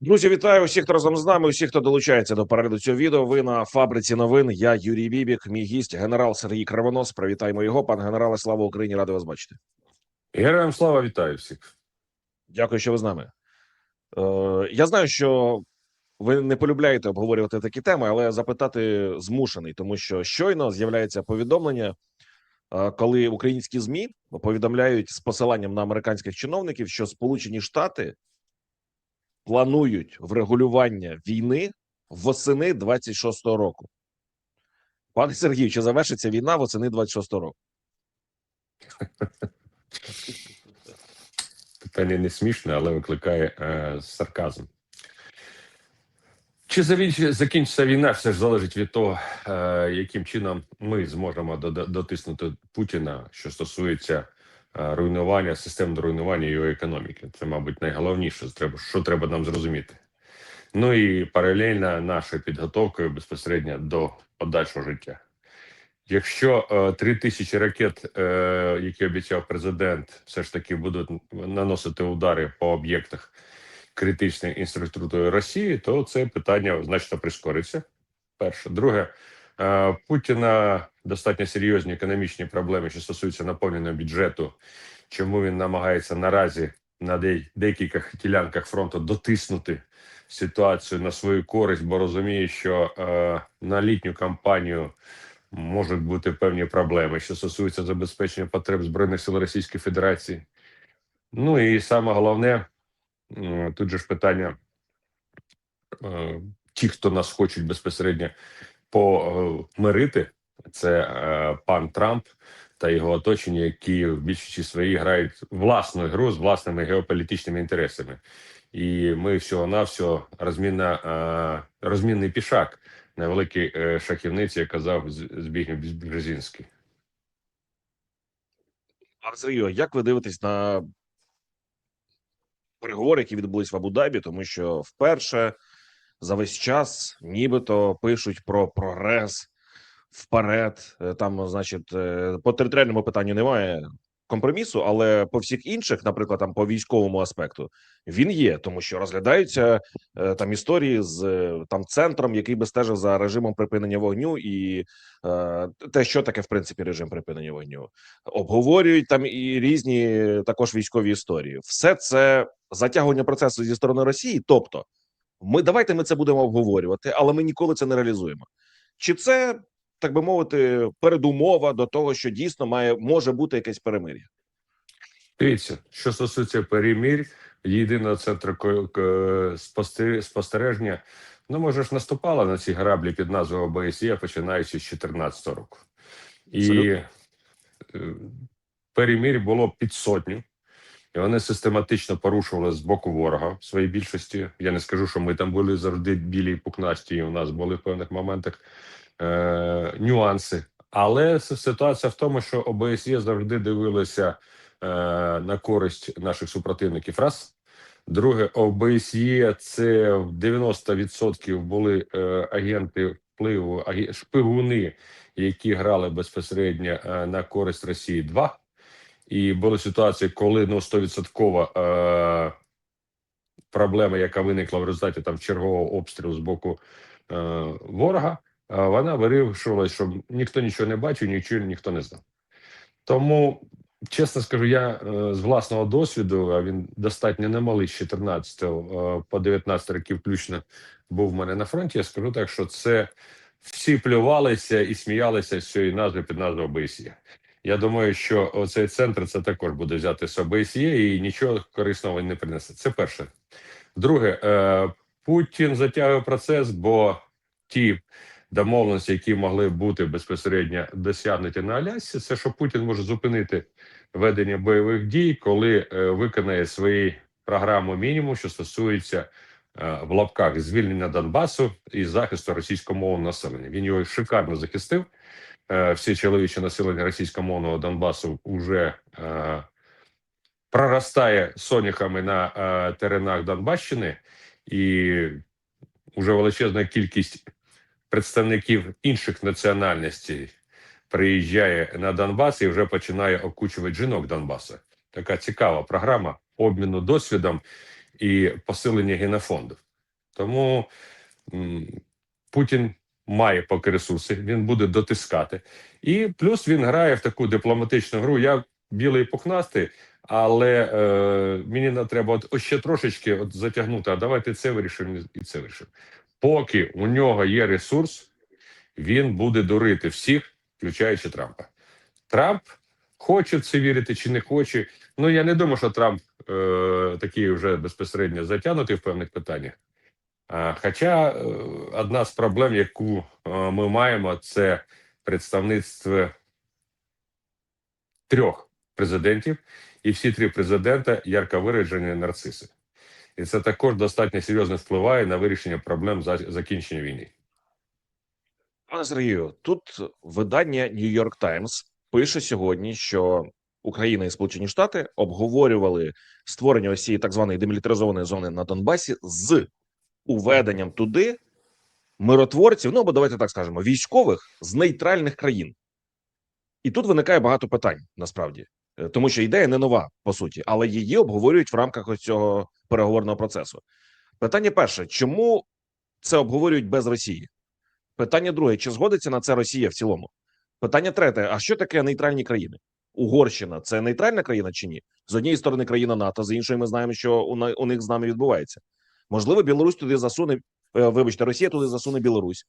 Друзі, вітаю усіх, хто разом з нами. Усіх, хто долучається до перегляду цього відео. Ви на фабриці новин. Я Юрій Бібік, мій гість, генерал Сергій Кривонос. Привітаємо його. Пан генерале, слава Україні! Радий вас бачити. Героям слава вітаю всіх. Дякую, що ви з нами. Е, я знаю, що ви не полюбляєте обговорювати такі теми, але запитати змушений, тому що щойно з'являється повідомлення, е, коли українські змі повідомляють з посиланням на американських чиновників, що Сполучені Штати планують врегулювання війни восени 26-го року. Пане Сергію, чи завершиться війна восени 26-го року? Питання не смішне, але викликає е, сарказм. Чи закінчиться війна, все ж залежить від того, е, яким чином ми зможемо дотиснути Путіна, що стосується руйнування, систем руйнування його економіки. Це, мабуть, найголовніше, що треба нам зрозуміти. Ну і паралельно нашою підготовкою безпосередньо до подальшого життя. Якщо е, три тисячі ракет, е, які обіцяв президент, все ж таки будуть наносити удари по об'єктах критичної інфраструктури Росії, то це питання значно прискориться. Перше, друге, е, Путіна достатньо серйозні економічні проблеми, що стосуються наповнення бюджету. Чому він намагається наразі на де- деяких ділянках фронту дотиснути ситуацію на свою користь, бо розуміє, що е, на літню кампанію можуть бути певні проблеми, що стосуються забезпечення потреб збройних сил Російської Федерації. Ну і саме головне, тут же ж питання: е, ті, хто нас хочуть безпосередньо помирити, це е, пан Трамп та його оточення, які в більшості своїй грають власну гру з власними геополітичними інтересами. І ми всього навсього розмінна е, розмінний пішак на великій е, шахівниці, як казав З- Збігнєв Бжезінський. Пане Сергію, як ви дивитесь на переговори, які відбулись в Абу-Дабі, тому що вперше за весь час нібито пишуть про прогрес вперед. Е, Там, значить, е, по територіальному питанню немає компромісу, але по всіх інших, наприклад, там по військовому аспекту, він є, тому що розглядаються е, там історії з там центром, який би стежив за режимом припинення вогню, і те, що таке в принципі режим припинення вогню, обговорюють там і різні також військові історії. Все це затягування процесу зі сторони Росії. Тобто, ми давайте ми це будемо обговорювати, але ми ніколи це не реалізуємо. Чи це так би мовити передумова до того, що дійсно має може бути якесь перемир'я? Дивіться, що стосується перемір, єдиного центру спосте- спостереження, ну може ж наступала на ці граблі під назвою ОБСЄ, починаючи з 2014 року. І е, перемір було під сотню. І вони систематично порушували з боку ворога в своїй більшості. Я не скажу, що ми там були завжди білі і пукнасті, і у нас були в певних моментах е, нюанси. Але ситуація в тому, що ОБСЄ завжди дивилися е, на користь наших супротивників. Раз. Друге, ОБСЄ це в 90% були е, агенти впливу, агі- шпигуни, які грали безпосередньо е, на користь Росії. Два. І були ситуації, коли ну 100% е, проблема, яка виникла в результаті там чергового обстрілу з боку е, ворога, вона вирішувалася, щоб ніхто нічого не бачив, нічого ніхто не знав. Тому, чесно скажу, я е, з власного досвіду, а він достатньо немалий з 14 е, по 19 років включно був в мене на фронті. Я скажу так, що це всі плювалися і сміялися з цієї назви під назвою ОБСЄ. Я думаю, що оцей центр це також буде взяти з ОБСЄ і нічого корисного не принесе. Це перше. Друге, е, Путін затягує процес, бо ті домовленості, які могли бути безпосередньо досягнуті на Алясці, це що Путін може зупинити ведення бойових дій, коли е, виконає свої програму мінімум, що стосується е, в лапках звільнення Донбасу і захисту російськомовного населення. Він його шикарно захистив. Е, Всі чоловіче населення російськомовного Донбасу вже проростає соняхами на теренах Донбащини, і вже величезна кількість представників інших національностей приїжджає на Донбас і вже починає окучувати жінок Донбасу. Така цікава програма обміну досвідом і посилення генофонду. Тому Путін має поки ресурси, він буде дотискати. І плюс він грає в таку дипломатичну гру. Я білий пухнастий, але е, мені треба от, ще трошечки от, затягнути, а давайте це вирішимо і це вирішимо. Поки у нього є ресурс, він буде дурити всіх, включаючи Трампа. Трамп хоче це вірити чи не хоче. Ну я не думаю, що Трамп е, такий вже безпосередньо затягнутий в певних питаннях. А, Хоча е, одна з проблем, яку е, ми маємо, це представництво трьох президентів, і всі три президента ярко виражені нарциси. І це також достатньо серйозно впливає на вирішення проблем за закінчення війни. Пане Сергію, тут видання New York Times пише сьогодні, що Україна і Сполучені Штати обговорювали створення ось цієї так званої демілітаризованої зони на Донбасі з уведенням туди миротворців, ну або давайте так скажемо, військових з нейтральних країн. І тут виникає багато питань насправді, тому що ідея не нова по суті, але її обговорюють в рамках ось цього переговорного процесу. Питання перше: чому це обговорюють без Росії? Питання друге: чи згодиться на це Росія в цілому? Питання третє: а що таке нейтральні країни? Угорщина це нейтральна країна чи ні? З однієї сторони країна НАТО, з іншої ми знаємо, що у, них з нами відбувається. Можливо, Білорусь туди засуне, е, вибачте, Росія туди засуне Білорусь.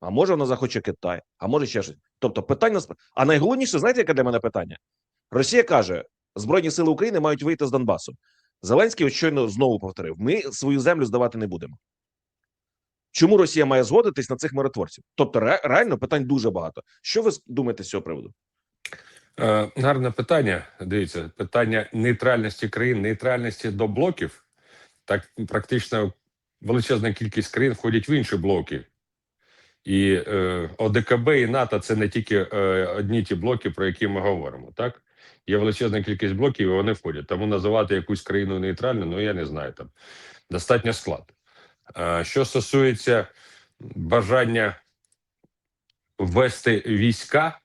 А може вона захоче Китай, а може ще щось. Тобто, питання А найголовніше, знаєте, яке для мене питання? Росія каже: Збройні сили України мають вийти з Донбасу. Зеленський щойно знову повторив: ми свою землю здавати не будемо. Чому Росія має згодитись на цих миротворців? Тобто, ре- реально питань дуже багато. Що ви думаєте з цього приводу? Е, гарне питання. Дивіться, питання нейтральності країн, нейтральності до блоків. Так практично величезна кількість країн входять в інші блоки. І е, ОДКБ і НАТО це не тільки е, одні ті блоки, про які ми говоримо. Так є величезна кількість блоків, і вони входять. Тому називати якусь країну нейтральною, ну я не знаю там достатньо склад. Е, що стосується бажання ввести війська,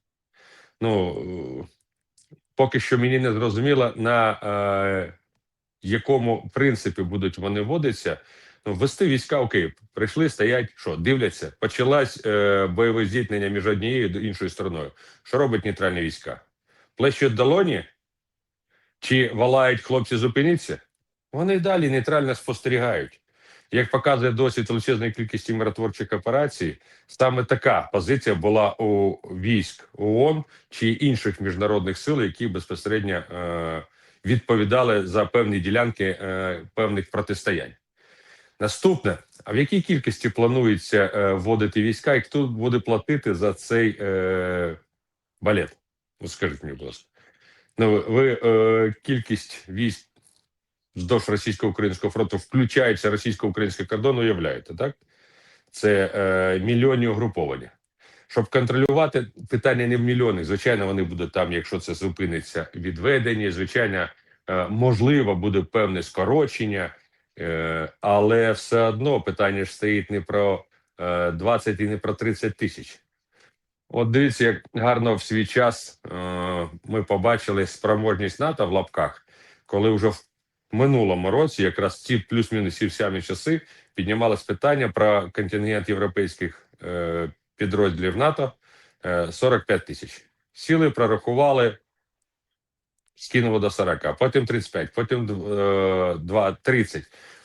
ну поки що мені не зрозуміло на е, якому принципі будуть вони вводитися. Ну, ввести війська, окей, прийшли, стоять, що дивляться. Почалась е, бойове зіткнення між однією і іншою стороною. Що робить нейтральні війська? Плещуть долоні чи валають хлопці, зупиніться? Вони далі нейтрально спостерігають. Як показує досвід величезної кількості миротворчих операцій, саме така позиція була у військ ООН чи інших міжнародних сил, які безпосередньо е, відповідали за певні ділянки е, певних протистоянь. Наступне: а в якій кількості планується е, вводити війська, і хто буде платити за цей балет? Ну, скажіть мені, будь ласка. Ну, ви е, кількість військ вздовж російсько-українського фронту, включаючи російсько-український кордон, уявляєте, так? Це е, мільйонні угруповання. Щоб контролювати питання не в мільйонах, звичайно, вони будуть там, якщо це зупиниться, відведені. Звичайно, е, можливо, буде певне скорочення, е, але все одно питання ж стоїть не про е, 20 і не про 30 тисяч. От дивіться, як гарно в свій час е, ми побачили спроможність НАТО в лапках, коли вже в минулому році, якраз ці плюс-мінус ці самі часи, піднімалось питання про контингент європейських е, підрозділів НАТО е, 45 тисяч. Сіли, прорахували, скинули до 40, потім 35, потім е, 2, 30,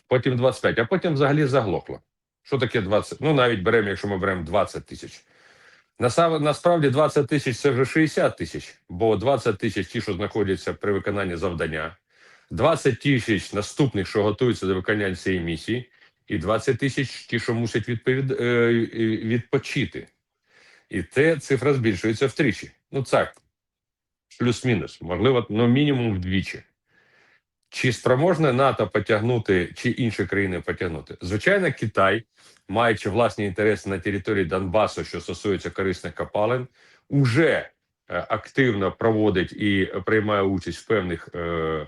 потім 25, а потім взагалі заглохло. Що таке 20? Ну, навіть беремо, якщо ми беремо 20 тисяч. Насправді 20 тисяч це вже 60 тисяч, бо 20 тисяч ті, що знаходяться при виконанні завдання, 20 тисяч наступних, що готуються до виконання цієї місії, і 20 тисяч ті, що мусять відповід... е, відпочити. І те цифра збільшується втричі. Ну так, плюс-мінус, можливо, ну мінімум вдвічі. Чи спроможне НАТО потягнути, чи інші країни потягнути? Звичайно, Китай, маючи власні інтереси на території Донбасу, що стосується корисних копалин, уже е, активно проводить і приймає участь в певних е,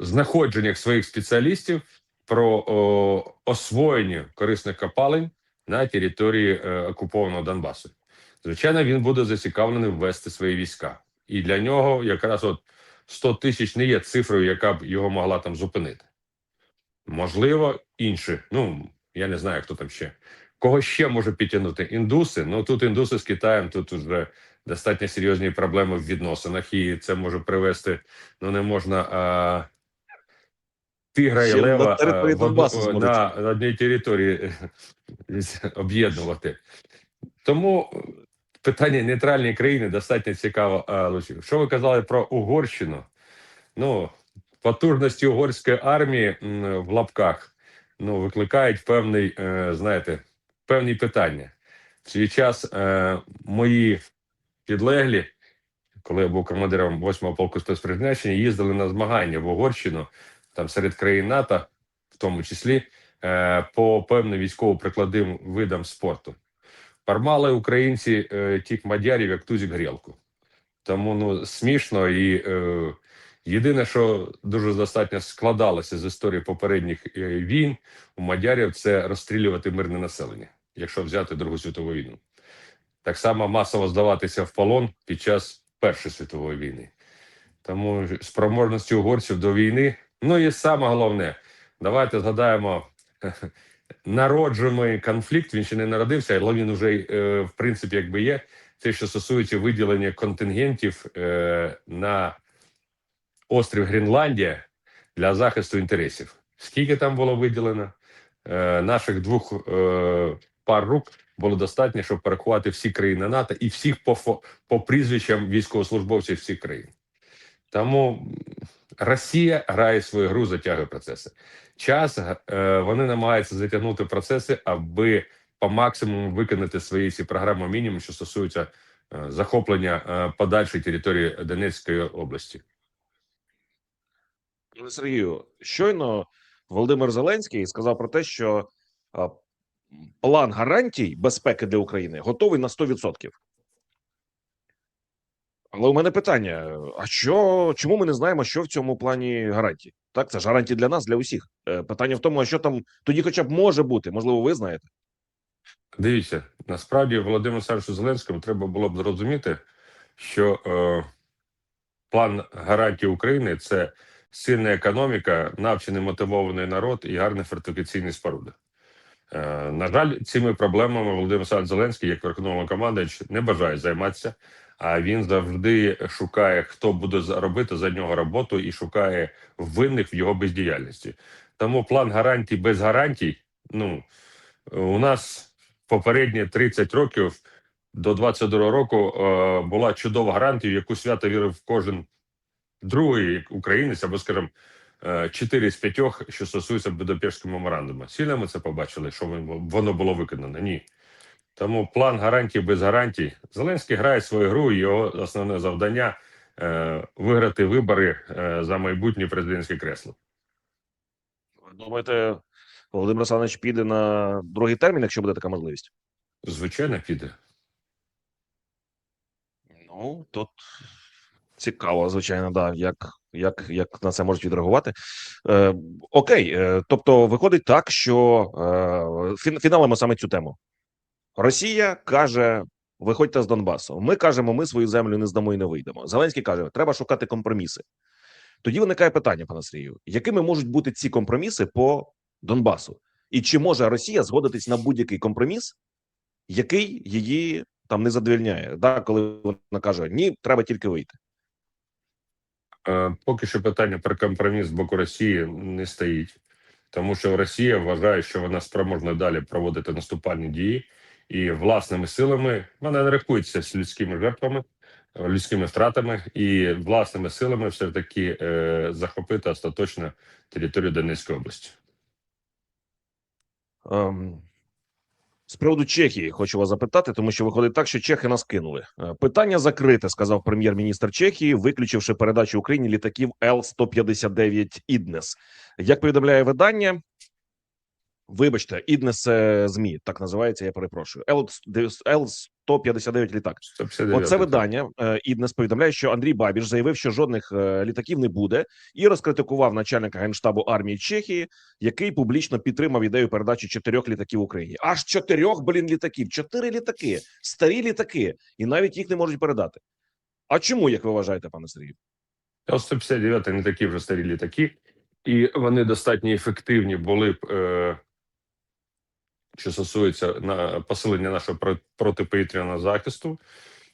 знаходженнях своїх спеціалістів про о, освоєння корисних копалин на території е, окупованого Донбасу. Звичайно, він буде зацікавлений ввести свої війська, і для нього якраз от 100 тисяч не є цифрою, яка б його могла там зупинити. Можливо, інші. Ну Я не знаю, хто там ще. Кого ще може підтягнути? Індуси. Ну тут індуси з Китаєм, тут вже достатньо серйозні проблеми в відносинах, і це може привести. Ну не можна. А... Тигра і лева а, в одну- на, на одній території об'єднувати. Тому питання нейтральної країни достатньо цікаво. а, Що ви казали про Угорщину? Ну, потужності угорської армії в лапках ну, викликають певний, е, знаєте, певні питання. В свій час е, мої підлеглі, коли я був командиром 8-го полку спецпризначення, їздили на змагання в Угорщину, там серед країн НАТО, в тому числі, е, по певним військово-прикладним видам спорту. Пармали українці тих мадярів, як тузік грілку. Тому ну, смішно і єдине, що дуже достатньо складалося з історії попередніх е, війн у мадярів, це розстрілювати мирне населення, якщо взяти Другу світову війну. Так само масово здаватися в полон під час Першої світової війни. Тому спроможності угорців до війни. Ну і саме головне, давайте згадаємо народжений конфлікт. Він ще не народився, але він вже е, в принципі якби є. Те, що стосується виділення контингентів е, на острів Гренландія для захисту інтересів. Скільки там було виділено? Е, наших двох е, пар рук було достатньо, щоб порахувати всі країни НАТО і всіх по, по прізвищам військовослужбовців всіх країн. Тому Росія грає свою гру, затягує процеси. Час е, вони намагаються затягнути процеси, аби по максимуму виконати свої ці програми мінімум, що стосується е, захоплення е, подальшої території Донецької області. Сергію, щойно Володимир Зеленський сказав про те, що план гарантій безпеки для України готовий на 100%. Але у мене питання: а що чому ми не знаємо, що в цьому плані гарантії? Так, це ж гарантії для нас, для усіх. Е, Питання в тому, а що там тоді, хоча б може бути, можливо, ви знаєте. Дивіться, насправді Володимиру Олександровичу Зеленському треба було б зрозуміти, що е, план гарантій України це сильна економіка, навчений мотивований народ і гарні фортифікаційні споруди. Е, на жаль, цими проблемами Володимир Олександрович Зеленський, як верховний командувач, не бажає займатися. А він завжди шукає, хто буде робити за нього роботу, і шукає винних в його бездіяльності. Тому план гарантій без гарантій. Ну у нас попередні 30 років до 22 року е, була чудова гарантія, в яку свято вірив кожен другий українець, або, скажімо, е, 4 з 5, що стосується Будапештського меморандуму. Сильно ми це побачили, що воно було виконано? Ні. Тому план гарантій без гарантій. Зеленський грає свою гру. і Його основне завдання е, виграти вибори е, за майбутнє президентське кресло. Думаєте, Володимир Олександрович піде на другий термін, якщо буде така можливість? Звичайно, піде. Ну тут цікаво, звичайно, да, як, як, як на це можуть відреагувати. Е, окей, е, тобто виходить так, що е, фін, фіналимо саме цю тему. Росія каже: виходьте з Донбасу. Ми кажемо, ми свою землю не здамо і не вийдемо. Зеленський каже, треба шукати компроміси. Тоді виникає питання, пане Сергію, якими можуть бути ці компроміси по Донбасу? І чи може Росія згодитись на будь-який компроміс, який її там не задовільняє? Да, коли вона каже: ні, треба тільки вийти. Е, Поки що питання про компроміс з боку Росії не стоїть, тому що Росія вважає, що вона спроможна далі проводити наступальні дії, і власними силами вона не рахується з людськими жертвами, людськими втратами, і власними силами все таки е, захопити остаточно територію Донецької області. Ем, з приводу Чехії хочу вас запитати, тому що виходить так, що чехи нас кинули. Е, Питання закрите, сказав прем'єр-міністр Чехії, виключивши передачу Україні літаків Л-159 «Іднес». Як повідомляє видання, вибачте, «Іднес» – ЗМІ, так називається, я перепрошую. Л-159 літак. 159. Оце видання е, Іднес повідомляє, що Андрій Бабіш заявив, що жодних е, літаків не буде, і розкритикував начальника генштабу армії Чехії, який публічно підтримав ідею передачі чотирьох літаків Україні. Аж чотирьох блін літаків, чотири літаки, старі літаки, і навіть їх не можуть передати. А чому, як ви вважаєте, пане Сергію? Л-159 не такі вже старі літаки, і вони достатньо ефективні були б е, що стосується на посилення нашого про- протиповітряного захисту.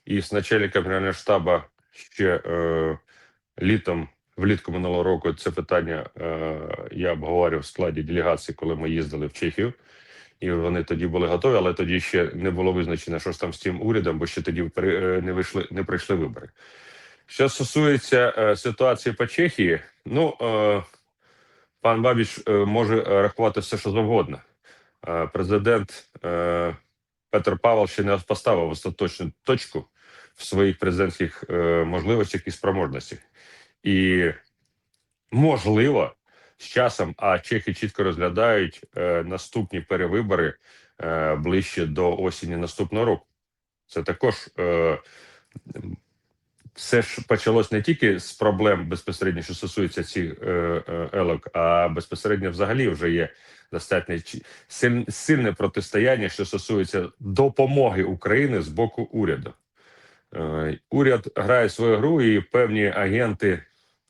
І з начальником Генерального штабу ще е, літом, влітку минулого року, це питання е, я обговорював в складі делегації, коли ми їздили в Чехію. І вони тоді були готові, але тоді ще не було визначено, що ж там з тим урядом, бо ще тоді е, не вийшли, не пройшли вибори. Що стосується е, ситуації по Чехії, ну е, пан Бабіч е, може рахувати все, що завгодно. Е, президент е, Петр Павел ще не поставив остаточну точку в своїх президентських е, можливостях і спроможностях. І можливо, з часом, а чехи чітко розглядають наступні перевибори ближче до осені наступного року. Це також все ж почалось не тільки з проблем безпосередньо, що стосується цих е, е, елок, а безпосередньо взагалі вже є достатньо сильне протистояння, що стосується допомоги України з боку уряду. Е, уряд грає свою гру, і певні агенти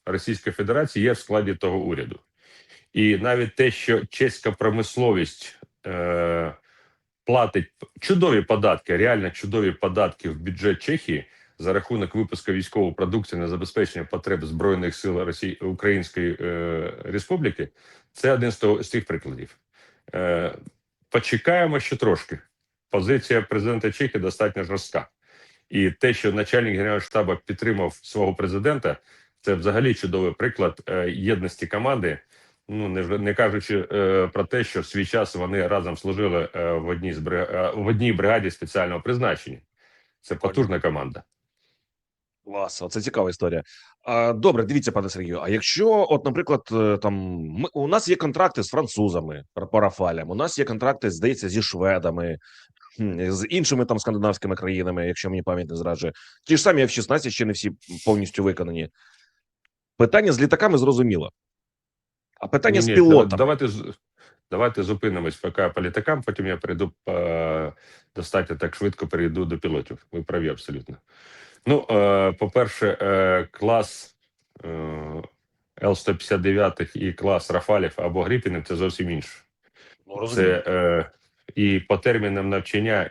Російської Федерації є в складі того уряду. І навіть те, що чеська промисловість платить чудові податки, реально чудові податки в бюджет Чехії за рахунок випуску військової продукції на забезпечення потреб збройних сил Росії Української е, Республіки, це один з, того, з тих прикладів. Е, почекаємо ще трошки. Позиція президента Чехії достатньо жорстка. І те, що начальник генерального штабу підтримав свого президента, це взагалі чудовий приклад е, єдності команди. Ну не не кажучи е, про те, що в свій час вони разом служили е, в одній з брига- е, в одній бригаді спеціального призначення. Це потужна команда. Клас, це цікава історія. А, добре, дивіться, пане Сергію. А якщо, от, наприклад, е, там ми у нас є контракти з французами по Рафалям, у нас є контракти, здається, зі шведами, з іншими там скандинавськими країнами, якщо мені пам'ять не зраджує. Ті ж самі F-16 ще не всі повністю виконані. Питання з літаками зрозуміло. А питання з Ні-ні, пілотами. Давайте давайте зупинимось поки по літакам. Потім я перейду по достатньо так швидко перейду до пілотів. Ви праві абсолютно. Ну, е, по-перше, е, клас е, Л-159 і клас Рафалів або Гріпінів це зовсім інше. Ну. Це і по термінам навчання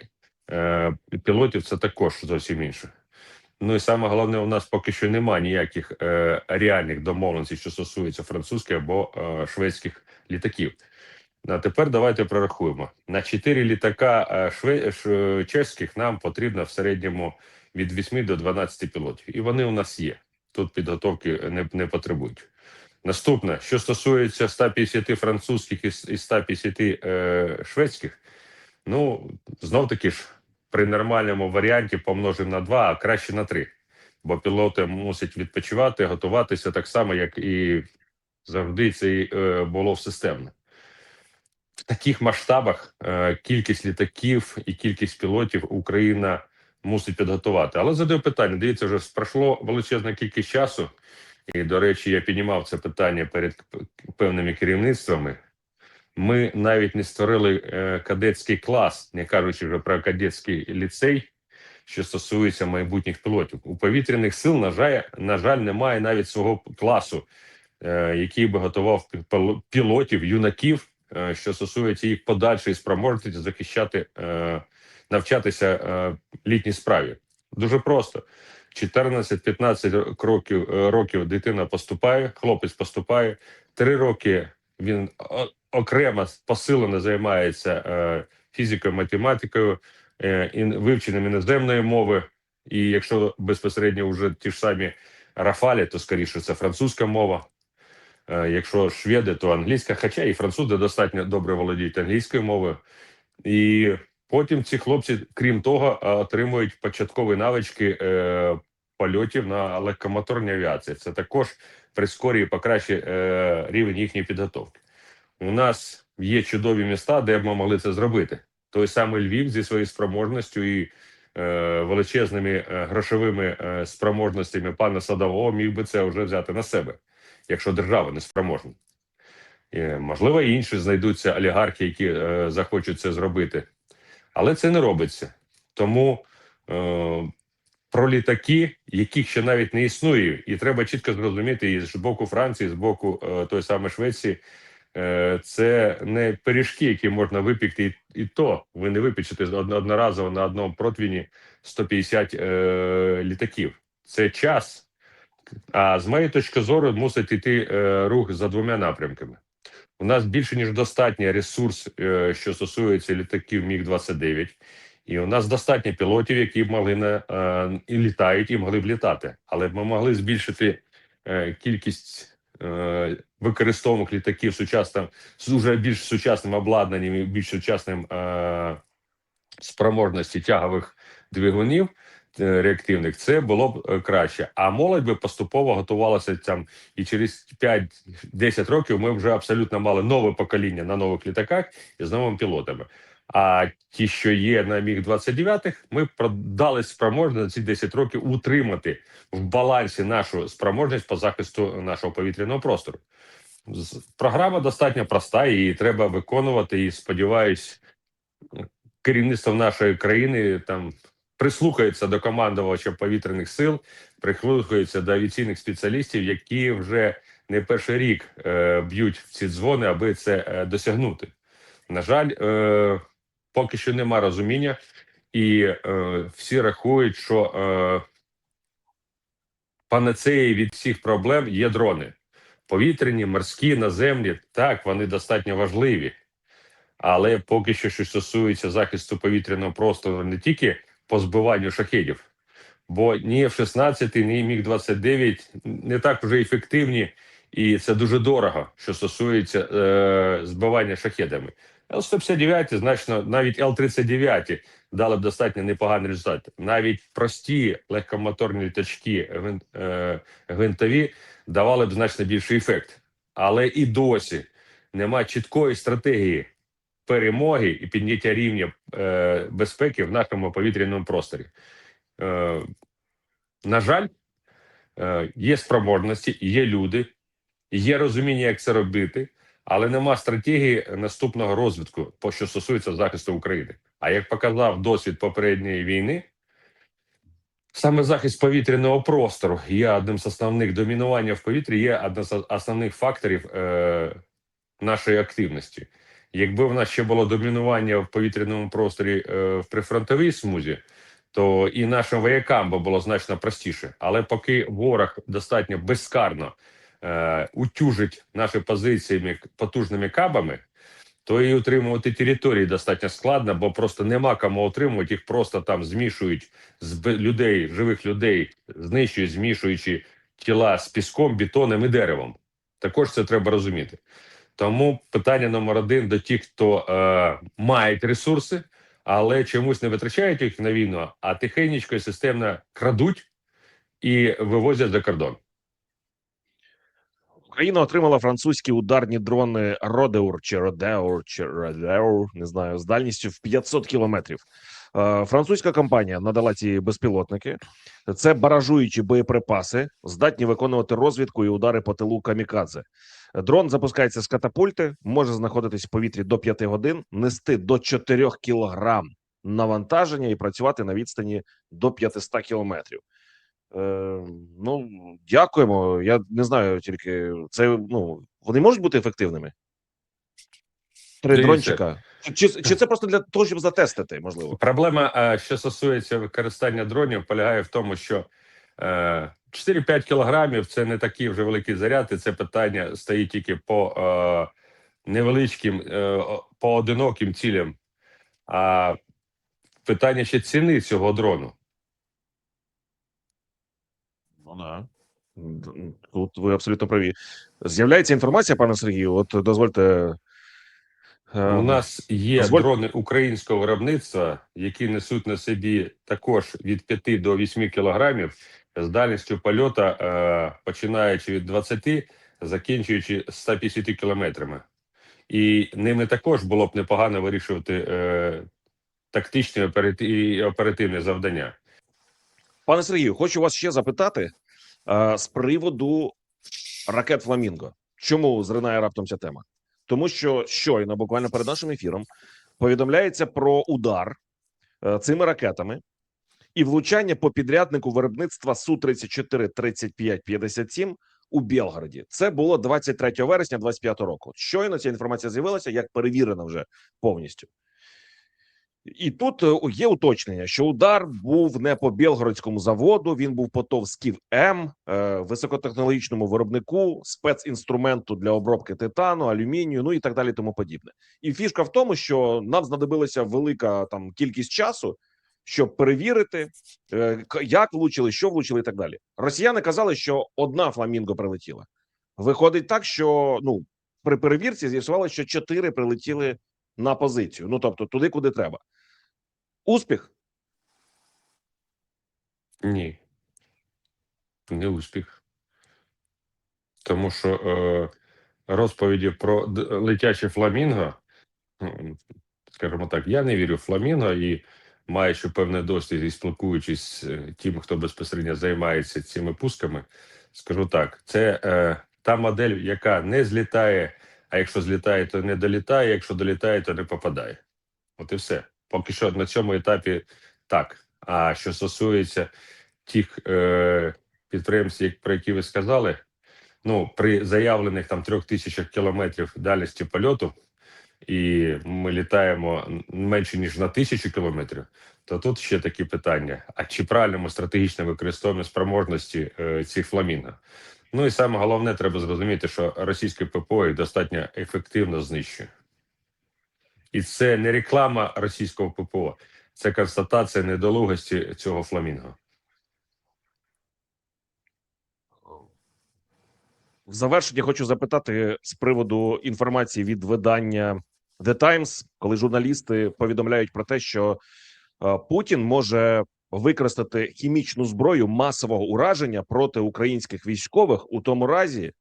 пілотів це також зовсім інше. Ну і саме головне, у нас поки що немає ніяких е, реальних домовленостей, що стосується французьких або е, шведських літаків. А тепер давайте прорахуємо. На 4 літака е, шве, чеських нам потрібно в середньому від 8 до 12 пілотів. І вони у нас є. Тут підготовки не, не потребують. Наступне, що стосується 150 французьких і 150 е, шведських, ну знов таки ж при нормальному варіанті помножимо на 2, а краще на 3. Бо пілоти мусять відпочивати, готуватися так само, як і завжди це е, було в системно. В таких масштабах е, кількість літаків і кількість пілотів Україна мусить підготувати. Але задаю питання: дивіться, вже пройшло величезна кількість часу. І, до речі, я піднімав це питання перед певними керівництвами. Ми навіть не створили е, кадетський клас, не кажучи вже про кадетський ліцей, що стосується майбутніх пілотів. У повітряних сил, на жаль, на жаль, немає навіть свого класу, е, який би готував пілотів, юнаків, е, що стосується їх подальшої спроможності захищати, навчатися е, літній справі. Дуже просто. 14-15 років, е, років дитина поступає, хлопець поступає. Три роки він окремо посилено займається е, фізикою, математикою, вивченням іноземної мови. І якщо безпосередньо вже ті ж самі Рафалі, то скоріше це французька мова. Якщо шведи, то англійська, хоча і французи достатньо добре володіють англійською мовою. І потім ці хлопці, крім того, е, отримують початкові навички е, польотів на легкомоторній авіації. Це також прискорює, покращує е, рівень їхньої підготовки. У нас є чудові міста, де б ми могли це зробити. Той самий Львів зі своєю спроможністю і е, величезними е, грошовими е, спроможностями пана Садового міг би це вже взяти на себе, якщо держава не спроможна. Е, можливо, інші знайдуться олігархи, які е, захочуть це зробити, але це не робиться. Тому е, про літаки, яких ще навіть не існує, і треба чітко зрозуміти і з боку Франції, з боку е, той самої Швеції, е, це не пиріжки, які можна випікти, і, і то ви не випічете одно- одноразово на одному противні 150 е, літаків. Це час. А з моєї точки зору мусить йти е, рух за двома напрямками. У нас більше ніж достатній ресурс, е, що стосується літаків Міг 29 і у нас достатньо пілотів, які могли на е, і літають, і могли б літати, але ми могли збільшити е, кількість е, використовуваних літаків сучасним з уже більш сучасним обладнанням і більш сучасним е, спроможності тягових двигунів реактивних, це було б е, краще. А молодь би поступово готувалася там, і через 5-10 років ми вже абсолютно мали нове покоління на нових літаках і з новими пілотами. А ті, що є на міг 29 ми продали спроможність за ці 10 років утримати в балансі нашу спроможність по захисту нашого повітряного простору. Програма достатньо проста, і треба виконувати. І сподіваюсь, керівництво нашої країни там прислухається до командувача повітряних сил, прислухається до авіаційних спеціалістів, які вже не перший рік е, б'ють в ці дзвони, аби це е, досягнути. На жаль, е, поки що нема розуміння, і е, всі рахують, що е, панацеєю від всіх проблем є дрони. Повітряні, морські, наземні, так, вони достатньо важливі. Але поки що, що стосується захисту повітряного простору, не тільки по збиванню шахедів, бо ні F-16, ні Міг-29 не так вже ефективні, і це дуже дорого, що стосується е, збивання шахедами. Л-159, значно, навіть Л-39 дали б достатньо непоганий результат. Навіть прості легкомоторні літачки е, гвинтові давали б значно більший ефект. Але і досі немає чіткої стратегії перемоги і підняття рівня е, безпеки в нашому повітряному просторі. Е, на жаль, е, є спроможності, є люди, є розуміння, як це робити, але нема стратегії наступного розвитку, що стосується захисту України. А як показав досвід попередньої війни, саме захист повітряного простору є одним з основних домінування в повітрі, є одним з основних факторів е, нашої активності. Якби в нас ще було домінування в повітряному просторі е, в прифронтовій смузі, то і нашим воякам би було значно простіше. Але поки ворог достатньо безкарно е, утюжить наші позиціями потужними кабами, то і утримувати території достатньо складно, бо просто нема кому утримувати, їх просто там змішують з людей, живих людей, знищують, змішуючи тіла з піском, бетоном і деревом. Також це треба розуміти. Тому питання номер один до тих, хто е, мають ресурси, але чомусь не витрачають їх на війну, а тихенечко і системно крадуть і вивозять за кордон. Україна отримала французькі ударні дрони Родеур чи Родеур чи Родеур, не знаю, з дальністю в 500 кілометрів. Е, Французька компанія надала ці безпілотники. Це баражуючі боєприпаси, здатні виконувати розвідку і удари по тилу камікадзе. Дрон запускається з катапульти, може знаходитись в повітрі до 5 годин, нести до 4 кілограм навантаження і працювати на відстані до 500 кілометрів. Е, ну, дякуємо. Я не знаю, тільки це ну вони можуть бути ефективними. Три Дивіться. дрончика. Чи, чи, чи це просто для того, щоб затестити, можливо? Проблема, е, що стосується використання дронів, полягає в тому, що е, 4-5 кілограмів це не такий вже великий заряд, і це питання стоїть тільки по е, невеличким, е, поодиноким цілям. А питання ще ціни цього дрону. Ну да. Тут ви абсолютно праві. З'являється інформація, пане Сергію. От дозвольте. е, У нас є дозволь- дрони українського виробництва, які несуть на собі також від 5 до 8 кілограмів з дальністю польоту, е, починаючи від 20, закінчуючи 150 кілометрами. І ними також було б непогано вирішувати е, тактичні і оперативні завдання. Пане Сергію, хочу вас ще запитати е, з приводу ракет Фламінго. Чому зринає раптом ця тема? Тому що щойно, буквально перед нашим ефіром, повідомляється про удар е, цими ракетами і влучання по підряднику виробництва Су 34 35 57 у Білгороді. Це було 23 вересня 25 року. Щойно ця інформація з'явилася, як перевірена вже повністю. І тут е, є уточнення, що удар був не по Білгородському заводу, він був по ТОВ «Скіф М, е, високотехнологічному виробнику спецінструменту для обробки титану, алюмінію, ну і так далі, тому подібне. І фішка в тому, що нам знадобилася велика там кількість часу, щоб перевірити, е, як влучили, що влучили, і так далі. Росіяни казали, що одна фламінго прилетіла. Виходить так, що ну при перевірці з'ясувалося, що чотири прилетіли на позицію. Ну тобто туди, куди треба. Успіх Ні. Не успіх. Тому що е, розповіді про летяче фламінго, м, скажімо так, я не вірю в фламінго і маючи певний досвід і спілкуючись е, тим, хто безпосередньо займається цими пусками, скажу так: це е, та модель, яка не злітає, а якщо злітає, то не долітає, якщо долітає, то не попадає. От і все. Поки що на цьому етапі так. А що стосується тих е, підприємств, про які ви сказали, ну при заявлених там трьох тисячах кілометрів дальності польоту, і ми літаємо менше ніж на тисячу кілометрів, то тут ще такі питання: а чи правильно ми стратегічно використовуємо спроможності е, цих фламінго? Ну і саме головне, треба зрозуміти, що російське ППО їх достатньо ефективно знищує. І це не реклама російського ППО, це констатація недолугості цього фламінго. В завершення хочу запитати з приводу інформації від видання The Times, коли журналісти повідомляють про те, що е, Путін може використати хімічну зброю масового ураження проти українських військових у тому разі,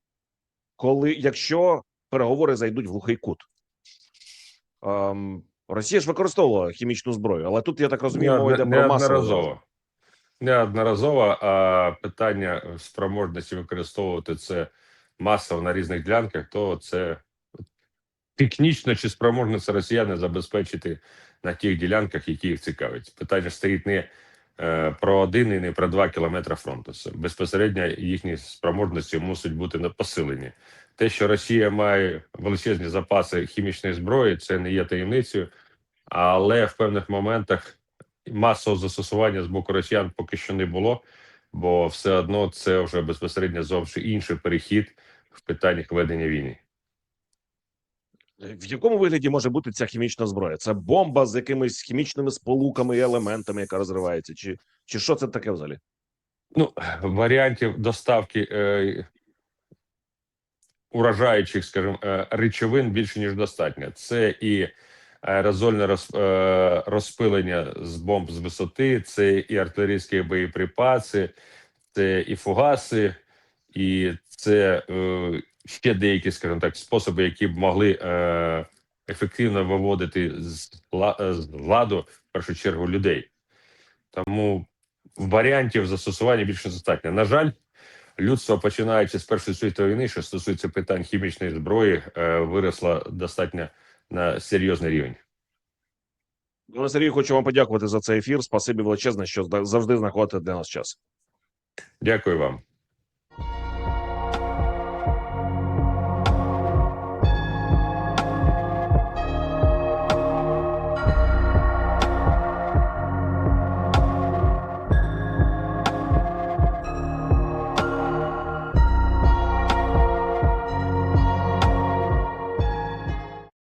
коли якщо переговори зайдуть в глухий кут. Ем, Росія ж використовувала хімічну зброю, але тут я так розумію, мова йде про масову. неодноразово. Неодноразово, а питання спроможності використовувати це масово на різних ділянках, то це технічно чи спроможно це росіяни забезпечити на тих ділянках, які їх цікавить. Питання стоїть не е, про один і не про два кілометри фронту. Безпосередньо їхні спроможності мусять бути на посилені. Те, що Росія має величезні запаси хімічної зброї, це не є таємницею, але в певних моментах масового застосування з боку росіян поки що не було, бо все одно це вже безпосередньо зовсім інший перехід в питаннях ведення війни. В якому вигляді може бути ця хімічна зброя? Це бомба з якимись хімічними сполуками і елементами, яка розривається, чи, чи що це таке взагалі? Ну, варіантів доставки е, уражаючих, скажімо, е, речовин більше ніж достатньо. Це і аерозольне роз, е, розпилення з бомб з висоти, це і артилерійські боєприпаси, це і фугаси, і це е, ще деякі, скажімо так, способи, які б могли е, ефективно виводити з, е, з ладу в першу чергу людей. Тому варіантів застосування більше достатньо. На жаль, людство, починаючи з Першої світової війни, що стосується питань хімічної зброї, е, виросло достатньо на серйозний рівень. Пане Сергію, хочу вам подякувати за цей ефір. Спасибі величезне, що завжди знаходите для нас час. Дякую вам.